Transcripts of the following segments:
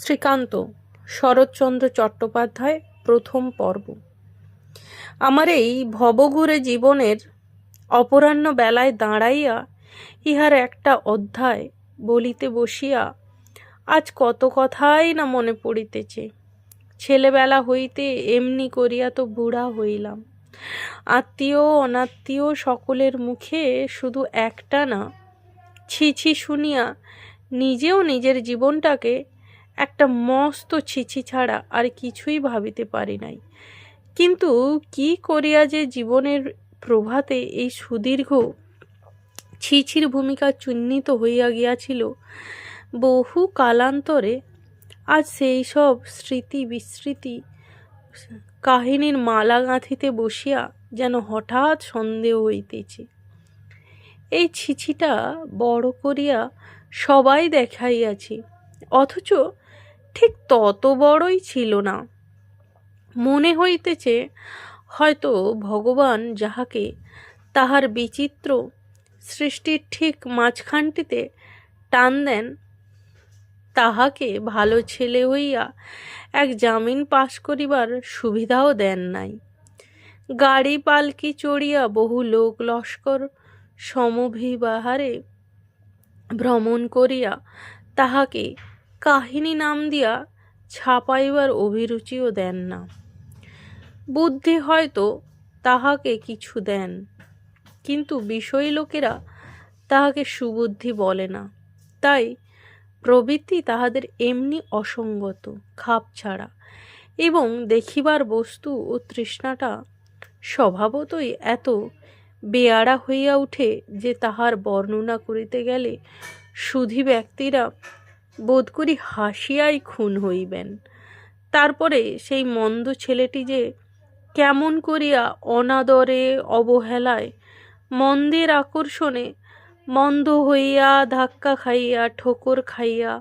শ্রীকান্ত, শরৎচন্দ্র চট্টোপাধ্যায়, প্রথম পর্ব। আমার এই ভবঘুরে জীবনের অপরাহ্ন বেলায় দাঁড়াইয়া ইহার একটা অধ্যায় বলিতে বসিয়া আজ কত কথাই না মনে পড়িতেছে। ছেলেবেলা হইতে এমনি করিয়া তো বুড়া হইলাম। আত্মীয়, অনাত্মীয় সকলের মুখে শুধু একটা না, ছি ছি শুনিয়া নিজেও নিজের জীবনটাকে একটা মস্ত ছিছি ছাড়া আর কিছুই ভাবিতে পারি নাই। কিন্তু কি করিয়া যে জীবনের প্রভাতে এই সুদীর্ঘ ছিছির ভূমিকা চিহ্নিত হইয়া গিয়াছিল, বহু কালান্তরে আজ সেই সব স্মৃতি বিস্মৃতি কাহিনীর মালা গাঁথিতে বসিয়া যেন হঠাৎ সন্দেহ হইতেছে। এই ছিছিটা বড় করিয়া সবাই দেখাইয়াছি অথচ ঠিক তত বড়ই ছিল না। মনে হইতেছে হয়তো ভগবান যাহাকে তাহার বিচিত্র সৃষ্টির ঠিক মাঝখানটিতে টান দেন, তাহাকে ভালো ছেলে হইয়া এক জামিন পাশ করিবার সুবিধাও দেন নাই। গাড়ি পালকি চড়িয়া বহু লোক লস্কর সমভিবাহারে ভ্রমণ করিয়া তাহাকে কাহিনী নাম দিয়া ছাপাইবার অভিরুচিও দেন না। বুদ্ধি হয়তো তাহাকে কিছু দেন, কিন্তু বিষয় লোকেরা তাহাকে সুবুদ্ধি বলে না। তাই প্রবৃত্তি তাহাদের এমনি অসঙ্গত, খাপ ছাড়া, এবং দেখিবার বস্তু ও তৃষ্ণাটা স্বভাবতই এত বেয়াড়া হইয়া উঠে যে তাহার বর্ণনা করিতে গেলে সুধী ব্যক্তিরা বোধ করি হাসিয়াই খুন হইবেন। তারপরে সেই মন্দ ছেলেটি যে কেমন করিয়া অনাদরে অবহেলায়, মন্দের আকর্ষণে মন্দ হইয়া ধাক্কা খাইয়া, ঠোকর খাইয়া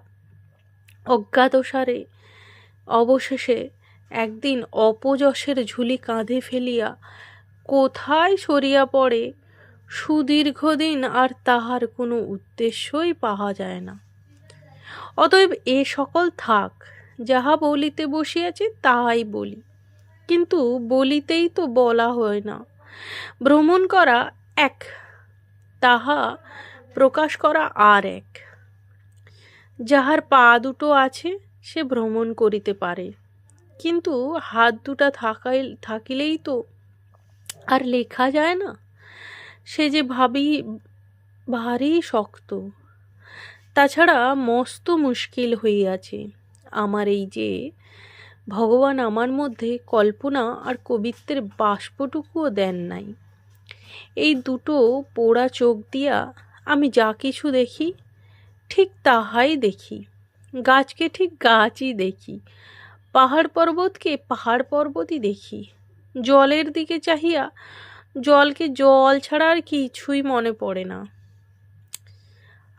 অজ্ঞাতসারে অবশেষে একদিন অপযশের ঝুলি কাঁধে ফেলিয়া কোথায় সরিয়া পড়ে, সুদীর্ঘদিন আর তাহার কোনো উদ্দেশ্যই পাওয়া যায় না। অতএব এ সকল থাক, যাহা বলিতে বসিয়াছি তাহাই বলি। কিন্তু বলিতেই তো বলা হয় না। ভ্রমণ করা এক, তাহা প্রকাশ করা আর এক। যাহার পা দুটো আছে, সে ভ্রমণ করিতে পারে। কিন্তু হাত দুটা থাকাই, থাকিলেই তো আর লেখা যায় না। সে যে ভাবি, ভারী শক্ত। তাছাড়া মস্ত মুশকিল হইয়াছে আমার এই যে ভগবান আমার মধ্যে কল্পনা আর কবিত্বের বাষ্পটুকুও দেন নাই। এই দুটো পোড়া চোখ দিয়া আমি যা কিছু দেখি, ঠিক তাহাই দেখি। গাছকে ঠিক গাছই দেখি। পাহাড় পর্বতকে পাহাড় পর্বতই দেখি। জলের দিকে চাহিয়া জলকে জল ছাড়া আর কিছুই মনে পড়ে না।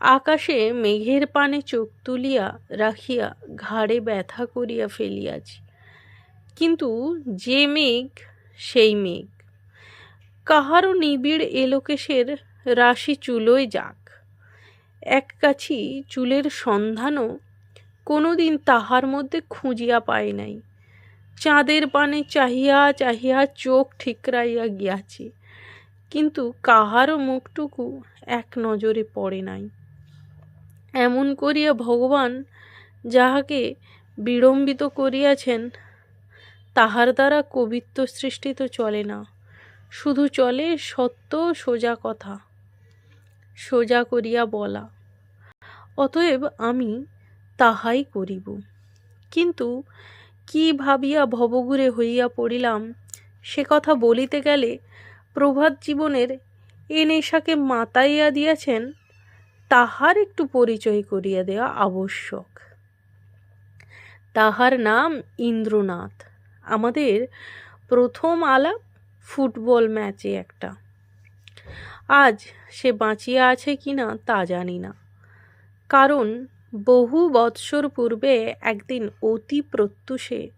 আকাশে মেঘের পানে চোখ তুলিয়া রাখিয়া ঘাড়ে ব্যথা করিয়া ফেলিয়াছি। কিন্তু যে মেঘ, সেই মেঘ। কাহারও নিবিড় এলোকেশের রাশি চুলোয় যাক। এক কাছি চুলের সন্ধানও কোনো দিন তাহার মধ্যে খুঁজিয়া পাই নাই। চাঁদের পানে চাহিয়া চাহিয়া চোখ ঠিকরাইয়া গিয়াছে। কিন্তু কাহারও মুখটুকু এক নজরে পড়ে নাই। এমন করিয়া ভগবান যাহাকে বিড়ম্বিত করিয়াছেন, তাহার দ্বারা কবিত্ব সৃষ্টি তো চলে না। শুধু চলে সত্য সোজা কথা, সোজা করিয়া বলা। অতএব আমি তাহাই করিব। কিন্তু কি ভাবিয়া ভবঘুরে হইয়া পড়িলাম, সে কথা বলিতে গেলে প্রভাত জীবনের এ নেশাকে মাতাইয়া দিয়াছেন তাহার একটু পরিচয় করিয়া দেওয়া আবশ্যক। তাহার নাম ইন্দ্রনাথ। আমাদের প্রথম আলাপ ফুটবল ম্যাচে একটা। আজ সে বাঁচিয়া আছে কি না তা জানি না। কারণ বহু বৎসর পূর্বে একদিন অতি প্রত্যুষে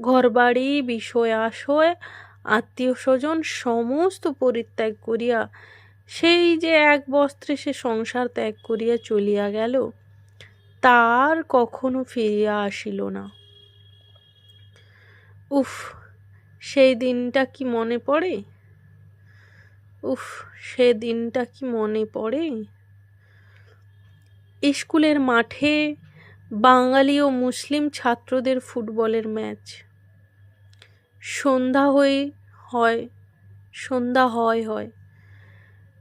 ঘরবাড়ি বিষয় আশয় আত্মীয় স্বজন সমস্ত পরিত্যাগ করিয়া সেই যে এক বস্ত্রে সে সংসার ত্যাগ করিয়া চলিয়া গেল, তার কখনো ফিরিয়া আসিল না। উফ, সেই দিনটা কি মনে পড়ে? উফ, সে দিনটা কি মনে পড়ে? স্কুলের মাঠে বাঙালি ও মুসলিম ছাত্রদের ফুটবলের ম্যাচ। সন্ধ্যা হয়ে হয়, সন্ধ্যা হয় হয়।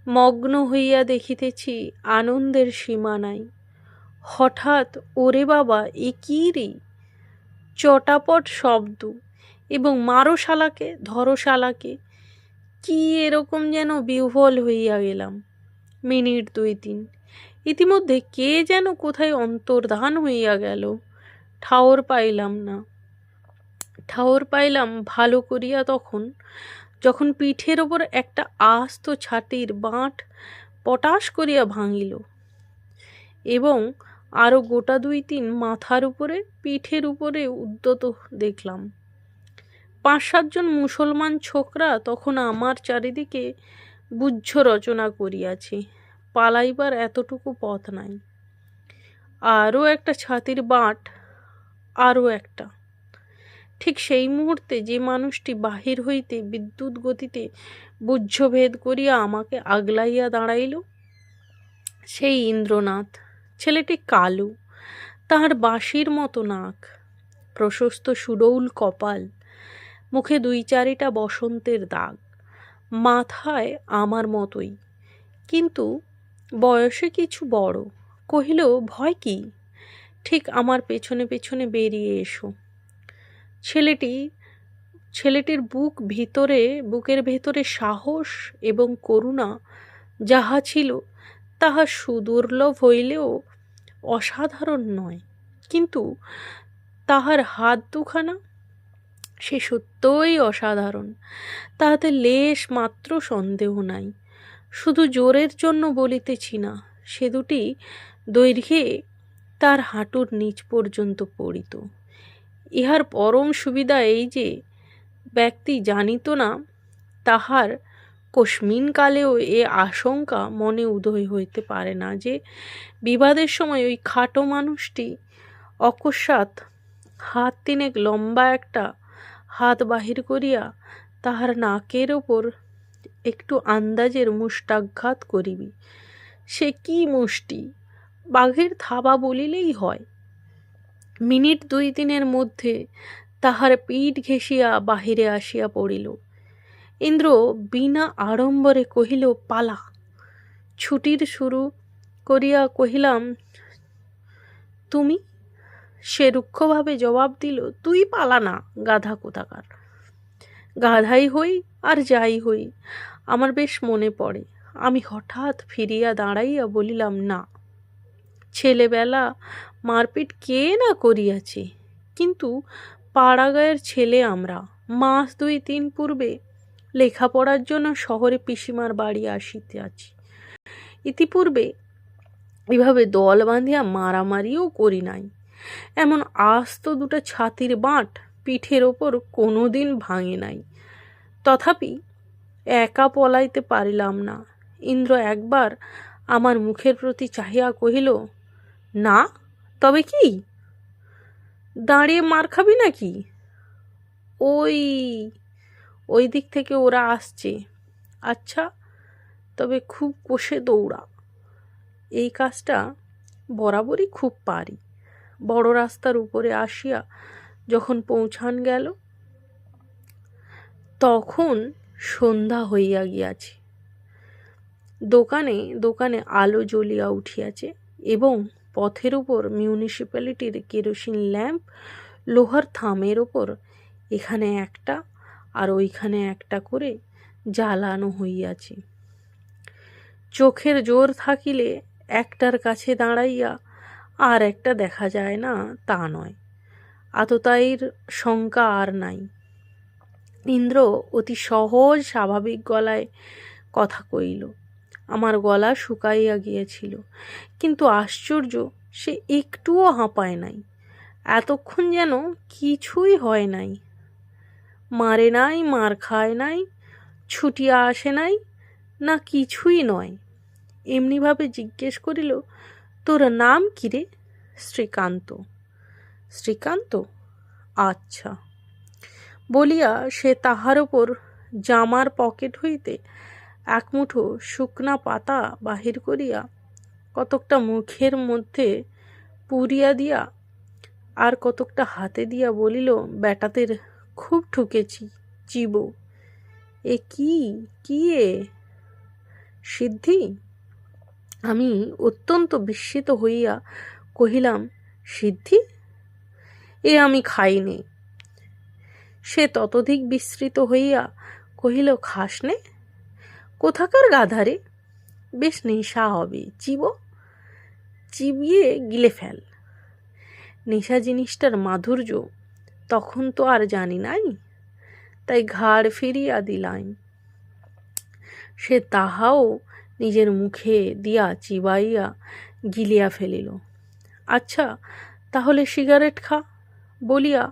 মগ্ন হইয়া দেখিতেছি আনন্দের সীমা নাই। হঠাৎ, ওরে বাবা, এ কী রে? চটাপট শব্দ এবং মারো শালাকে ধরো শালাকে কি এরকম যেন বিহ্বল হইয়া গেলাম। মিনিট দুই তিন। ইতিমধ্যে কে যেন কোথায় অন্তর্ধান হইয়া গেল। ঠাওর পাইলাম না। ঠাওর পাইলাম ভালো করিয়া তখন যখন পিঠের ওপর একটা আস্ত ছাতির বাঁট পটাশ করিয়া ভাঙিল এবং আরও গোটা দুই তিন মাথার উপরে পিঠের উপরে উদ্যত দেখলাম। পাঁচ সাতজন মুসলমান ছোকরা তখন আমার চারিদিকে বুঝ্য রচনা করিয়াছে, পালাইবার এতটুকু পথ নাই। আরও একটা ছাতির বাঁট আরও একটা। ঠিক সেই মুহূর্তে যে মানুষটি বাহির হইতে বিদ্যুৎ গতিতে বুঝ্যভেদ করিয়া আমাকে আগলাইয়া দাঁড়াইল, সেই ইন্দ্রনাথ, ছেলেটি কালো, তাহার বাঁশির মতো নাক, প্রশস্ত সুডৌল কপাল, মুখে দুই চারিটা বসন্তের দাগ, মাথায় আমার মতোই। কিন্তু বয়সে কিছু বড়, কহিল, ভয় কি? ঠিক আমার পেছনে পেছনে বেরিয়ে এসো। ছেলেটি, ছেলেটির বুক ভিতরে, বুকের ভেতরে সাহস এবং করুণা যাহা ছিল, তাহা সুদুর্লভ হইলেও অসাধারণ নয়। কিন্তু তাহার হাত দুখানা, সে সত্যই অসাধারণ। তাহাতে লেশ মাত্র সন্দেহ নাই। শুধু জোরের জন্য বলিতেছি না, সে দুটি দৈর্ঘ্যে তার হাঁটুর নিচ পর্যন্ত পড়িত। ইহার পরম সুবিধা এই যে, ব্যক্তি জানিত না, তাহার কালেও এ আশঙ্কা মনে উদয় হইতে পারে না যে, বিবাদের সময় ওই খাটো মানুষটি অকস্মাৎ হাত তিনেক লম্বা একটা হাত বাহির করিয়া তাহার নাকের ওপর একটু আন্দাজের মুষ্টাঘাত করিবি। সে কি মুষ্টি? বাঘের থাবা বলিলেই হয়। মিনিট দুই দিনের মধ্যে তাহার পিঠ ঘেঁষিয়া বাহিরে আসিয়া পড়িল। ইন্দ্র বিনা আড়ম্বরে কহিল, পালা। ছুটির শুরু করিয়া কহিলাম, তুমি? সে রুক্ষভাবে জবাব দিল, তুই পালা না, গাধা কোথাকার। গাধাই হই আর যাই হই, আমার বেশ মনে পড়ে। আমি হঠাৎ ফিরিয়া দাঁড়াইয়া বলিলাম, না। ছেলেবেলা মারপিট কে না করিয়াছে? কিন্তু পাড়াগাঁয়ের ছেলে আমরা, মাস দুই তিন পূর্বে লেখাপড়ার জন্য শহরে পিসিমার বাড়ি আসিতে আছি। ইতিপূর্বে এভাবে দল বাঁধিয়া মারামারিও করি নাই। এমন আস্ত দুটো ছাতির বাঁট পিঠের ওপর কোনো দিন ভাঙে নাই। তথাপি একা পলাইতে পারিলাম না। ইন্দ্র একবার আমার মুখের প্রতি চাহিয়া কহিল, না তবে কি? দাঁড়িয়ে মার খাবি নাকি? ওই ওই দিক থেকে ওরা আসছে। আচ্ছা তবে খুব কষে দৌড়া। এই কাজটা বরাবরই খুব পারি। বড় রাস্তার উপরে আসিয়া যখন পৌঁছান গেল, তখন সন্ধ্যা হইয়া গিয়াছে। দোকানে দোকানে আলো জ্বলিয়া উঠিয়াছে এবং পথের উপর মিউনিসিপ্যালিটির কেরোসিন ল্যাম্প লোহার থামের ওপর এখানে একটা আর ওইখানে একটা করে জ্বালানো হইয়াছে। চোখের জোর থাকিলে একটার কাছে দাঁড়াইয়া আর একটা দেখা যায় না, তা নয়। আততায়ীর শঙ্কা আর নাই। ইন্দ্র অতি সহজ স্বাভাবিক গলায় কথা কইল আমার গলা শুকাইয়া গিয়েছিল। কিন্তু আশ্চর্য, সে একটুও হাঁপায় নাই। এতক্ষণ যেন কিছুই হয় নাই। মারে নাই, মার খায় নাই, ছুটিয়া আসে নাই, না কিছুই নয়। এমনিভাবে জিজ্ঞেস করিল, তোর নাম কী রে? শ্রীকান্ত। শ্রীকান্ত? আচ্ছা। বলিয়া সে তাহার ওপর জামার পকেট হইতে এক মুঠো শুকনা পাতা বাহির করিয়া কতকটা মুখের মধ্যে পুরিয়া দিয়া আর কতকটা হাতে দিয়া বলিল, বেটাদের খুব ঠুকেছি, চিব। এ কি? কি এ? সিদ্ধি? আমি অত্যন্ত বিস্মিত হইয়া কহিলাম, সিদ্ধি? এ আমি খাইনি সে ততধিক বিস্মৃত হইয়া কহিল, খাস নে? কোথাকার গাধারে? বেশ নেশা হবে। চিব? চিবিয়ে গিলে ফেল। নেশা জিনিসটার মাধুর্য তখন তো আর জানি নাই। তাই ঘাড় ফিরিয়া দিলাম। সে তাহাও নিজের মুখে দিয়া চিবাইয়া গিলিয়া ফেলিল। আচ্ছা তাহলে সিগারেট খা। বলিয়া,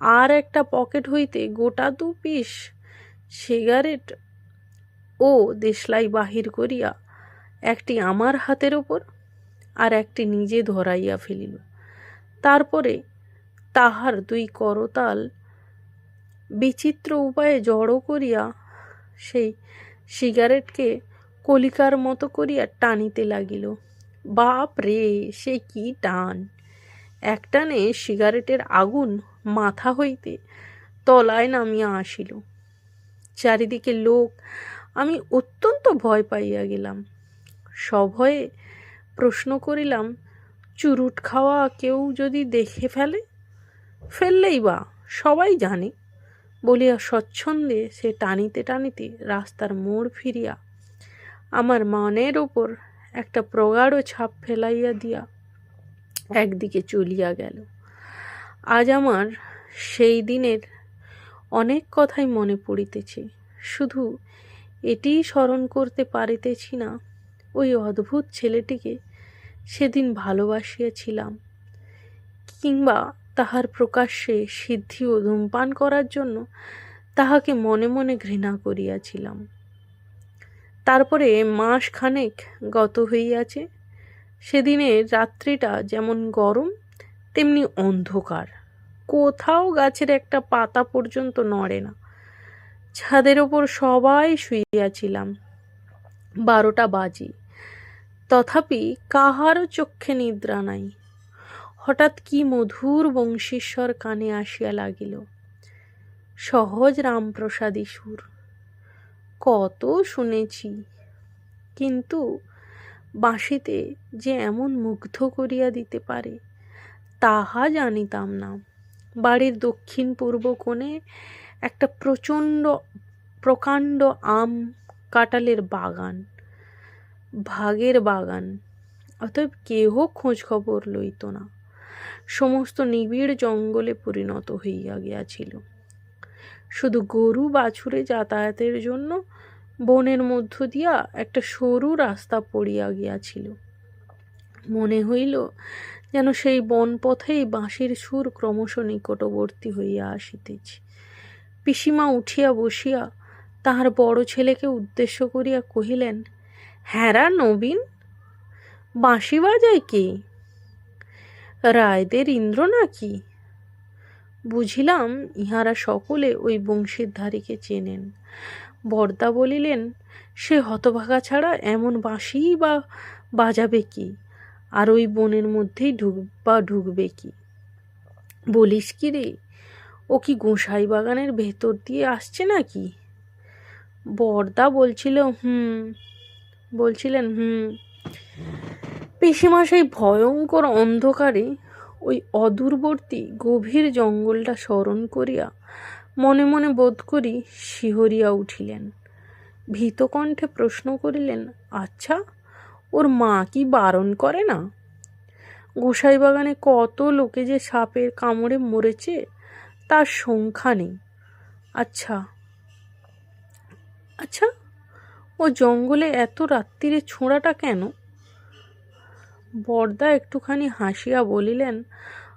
আর একটা পকেট হইতে গোটা দু পিস সিগারেট ও দেশলাই বাহির করিয়া একটি আমার হাতের ওপর আর একটি নিজে ধরাইয়া ফেলিল। তারপরে তাহার দুই করতাল বিচিত্র উপায়ে জড়ো করিয়া সেই সিগারেটকে কলিকার মতো করিয়া টানিতে লাগিল। বাপ রে, সে কি টান! একটানে সিগারেটের আগুন মাথা হইতে তলায় নামিয়া আসিল। চারিদিকে লোক আমি অত্যন্ত ভয় পাইয়া গেলাম। সভয়ে প্রশ্ন করিলাম, চুরুট খাওয়া কেউ যদি দেখে ফেলে? ফেললেই বা, সবাই জানে, বলিয়া স্বচ্ছন্দে সে টানিতে টানিতে রাস্তার মোড় ফিরিয়া আমার মনের ওপর একটা প্রগাঢ় ছাপ ফেলাইয়া দিয়া একদিকে চলিয়া গেল। আজ আমার সেই দিনের অনেক কথাই মনে পড়িতেছে। শুধু এটিই স্মরণ করতে পারিতেছি না। ওই অদ্ভুত ছেলেটিকে সেদিন ভালোবাসিয়াছিলাম, কিংবা তাহার প্রকাশ্যে সিদ্ধি ও ধূমপান করার জন্য তাহাকে মনে মনে ঘৃণা করিয়াছিলাম। তারপরে মাস খানেক গত হইয়াছে সেদিনের রাত্রিটা যেমন গরম, তেমনি অন্ধকার। কোথাও গাছের একটা পাতা পর্যন্ত নড়ে না। ছাদের ওপর সবাই শুইয়াছিলাম বারোটা বাজি। তথাপি কাহারও চক্ষে নিদ্রা নাই। হঠাৎ কি মধুর বংশীশ্বর কানে আসিয়া লাগিল। সহজ রামপ্রসাদী সুর। কত শুনেছি, কিন্তু বাঁশিতে যে এমন মুগ্ধ করিয়া দিতে পারে, তাহা জানিতাম না। বাড়ির দক্ষিণ পূর্ব কোণে একটা প্রচণ্ড, প্রকাণ্ড আম কাঁঠালের বাগান, ভাগের বাগান। অতএব কেহ খোঁজ খবর লইত না। সমস্ত নিবিড় জঙ্গলে পরিণত হইয়া গিয়াছিল। শুধু গরু বাছুরে যাতায়াতের জন্য বনের মধ্য দিয়া একটা সরু রাস্তা পড়িয়া গিয়াছিল। মনে হইল যেন সেই বনপথেই বাঁশির সুর ক্রমশ নিকটবর্তী হইয়া আসিতেছে। পিসিমা উঠিয়া বসিয়া তাহার বড় ছেলেকে উদ্দেশ্য করিয়া কহিলেন হ্যাঁরা নবীন, বাঁশি বাজায় কে? রায়দের ইন্দ্র নাকি? বুঝিলাম ইহারা সকলে ওই বংশীধারীকে চেনেন। বর্দা বলিলেন, সে হতভাগা ছাড়া এমন বাঁশিই বা বাজাবে কি? আর ওই বনের মধ্যেই ঢুক বা ঢুকবে কি? বলিস কি রে ও কি গোঁসাই বাগানের ভেতর দিয়ে আসছে নাকি? বর্দা বলছিল, হুম। বলছিলেন, হুম। পিসিমা সেই ভয়ঙ্কর অন্ধকারে ওই অদূরবর্তী গভীর জঙ্গলটা স্মরণ করিয়া মনে মনে বোধ করি শিহরিয়া উঠিলেন। ভীতকণ্ঠে প্রশ্ন করিলেন আচ্ছা ওর মা কি বারণ করে না? গোসাই বাগানে কত লোকে যে সাপের কামড়ে মরেছে তার সংখ্যা নেই। আচ্ছা। আচ্ছা ও জঙ্গলে এত রাত্রিরে ছোঁড়াটা কেন? বর্দা একটুখানি হাসিয়া বলিলেন,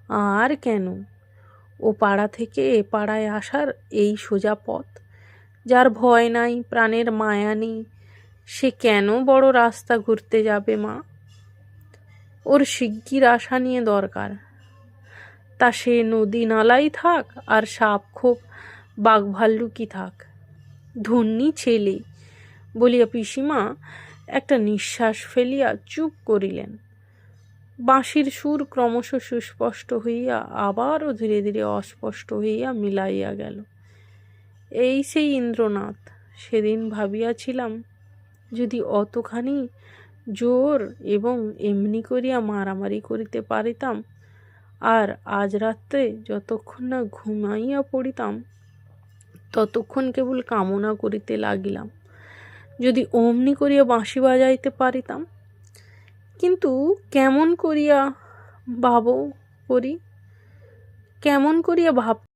আর কেন? ও পাড়া থেকে এ পাড়ায় আসার এই সোজা পথ, যার ভয় নাই, প্রাণের মায়া নেই, সে কেন বড় রাস্তা ঘুরতে যাবে মা? ওর শিগগির আশা নিয়ে দরকার। তা সে নদী নালাই থাক আর সাপ খোপ, বাঘ ভাল্লুকি থাক। ধন্যী ছেলে, বলিয়া পিসিমা একটা নিঃশ্বাস ফেলিয়া চুপ করিলেন। বাঁশির সুর ক্রমশ সুস্পষ্ট হইয়া আবারও ধীরে ধীরে অস্পষ্ট হইয়া মিলাইয়া গেল। এই সেই ইন্দ্রনাথ, সেদিন ভাবিয়াছিলাম যদি অতখানি জোর এবং এমনি করিয়া মারামারি করিতে পারিতাম আর আজ রাত্রে যতক্ষণ না ঘুমাইয়া পড়িতাম, ততক্ষণ কেবল কামনা করিতে লাগিলাম। যদি অমনি করিয়া বাঁশি বাজাইতে পারিতাম, কিন্তু কেমন করিয়া ভাব করি? কেমন করিয়া ভাব